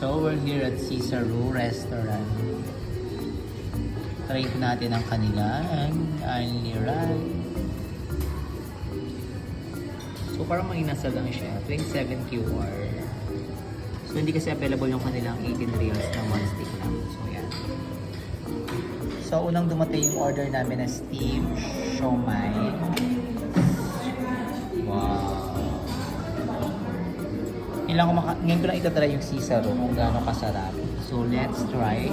So, we're here at Cicero Restaurant. Try natin ang kanilang only rice. So, parang may nasa lang siya. 27 QR. So, hindi kasi available yung kanilang 18 reals na one stick lang. So, yan. So, unang dumating yung order namin na steam siomai. Ilang ko maka- ngayon ko lang itatry yung Cicero kung gaano kasarap. So, let's try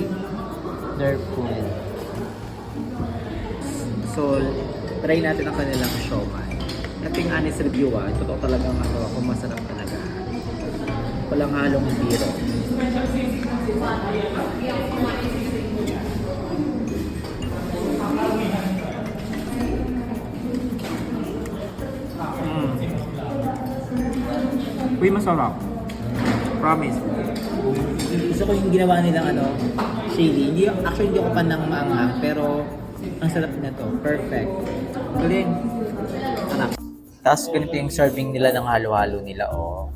their food. So, try natin ang kanilang. Ito yung honest review ah. Totoo talagang ano, kung masarap talaga. Walang halong biro. Uy, masarap. Promise. Gusto ko yung ginawa nilang ano, chili. Hindi, actually, hindi ako pan ng maanghang, pero ang sarap na to. Perfect. Galing. Anak. Tapos ganito yung serving nila ng halo-halo nila, oh.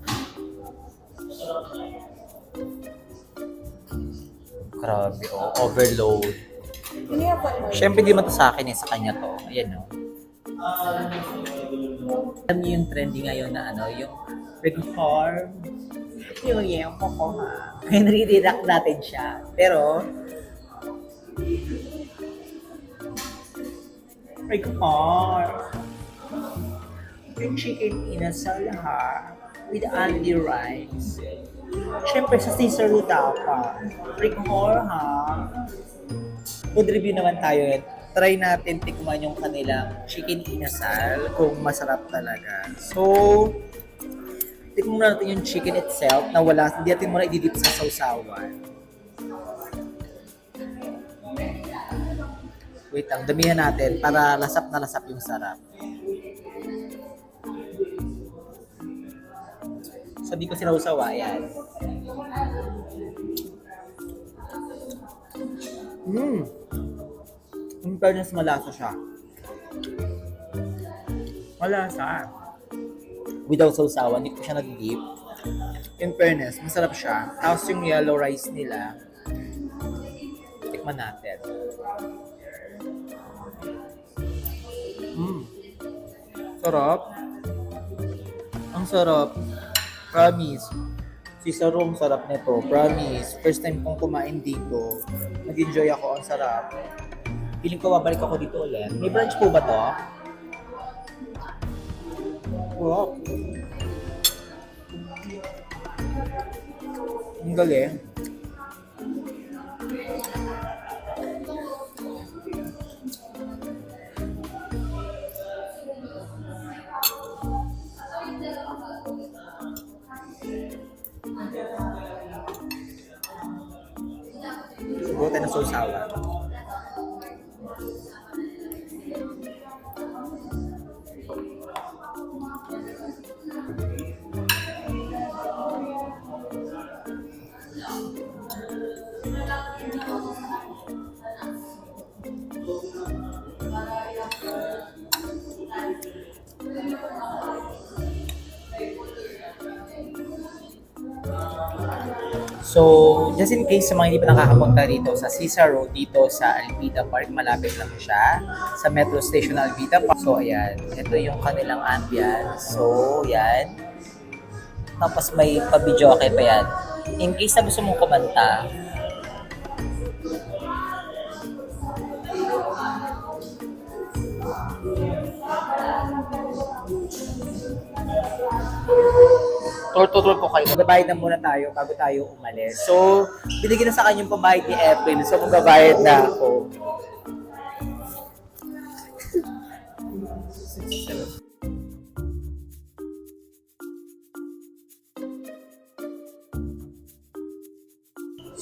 Grabe, oh. Overload. Siyempre, di man to sa akin eh. Sa kanya to. Ayan, oh. Alam niyo yung trending ngayon na ano, yung reform. Yung yung ko ko ha. Nare-react natin siya. Pero, reform. Yung chicken inasal ha. With only rice. Siyempre sa Caesar Rutapa. Reform ha. Food review naman tayo. Try natin tikman yung kanilang chicken inasal kung masarap talaga. So, tikman muna natin yung chicken itself na wala, hindi natin muna ididip sa sausawan. Wait lang, damihan natin para lasap na lasap yung sarap. So, di ko sinausawa, yan. Mmm! In fairness, malasa siya. Malasa. Without sausawan, hindi ko siya nag-dip. In fairness, masarap siya. Tapos yung yellow rice nila, tikman natin. Mmm. Sarap. Ang sarap. Promise. Si Sarong sarap nito. Promise. First time kong kumain dito. Nag-enjoy ako. Ang sarap. Feeling ko babalik ako dito ulit. May branch po ba to? Wow. Ang galing. Siguro tayo ng So, just in case sa mga hindi pa nakakapunta dito sa Cesar Road, dito sa Alvita Park, malapit lang siya sa Metro Station Alvita Park. So, ayan. Ito yung kanilang ambience. So, yan. Tapos may pa-video okay pa yan. In case na gusto mong kumanta, tour-tour po kayo. Magbabayad na muna tayo bago tayo umalis. So, binigyan na sa kanya yung pambayad ni April. So, magbabayad na ako.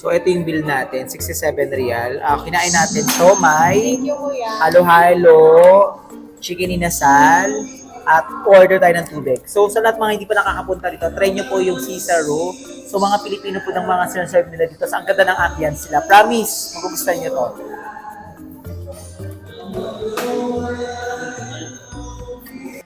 So, ito yung bill natin, 67 real. Ah, kinain natin to, may halo-halo, chicken inasal, at order tayo ng tubig. So, sa lahat mga hindi pa nakakapunta dito, try nyo po yung Cicero. So, mga Pilipino po ng mga sinaserve nila dito. Sa ang ganda ng ambience sila. Promise, magugustuhan nyo to.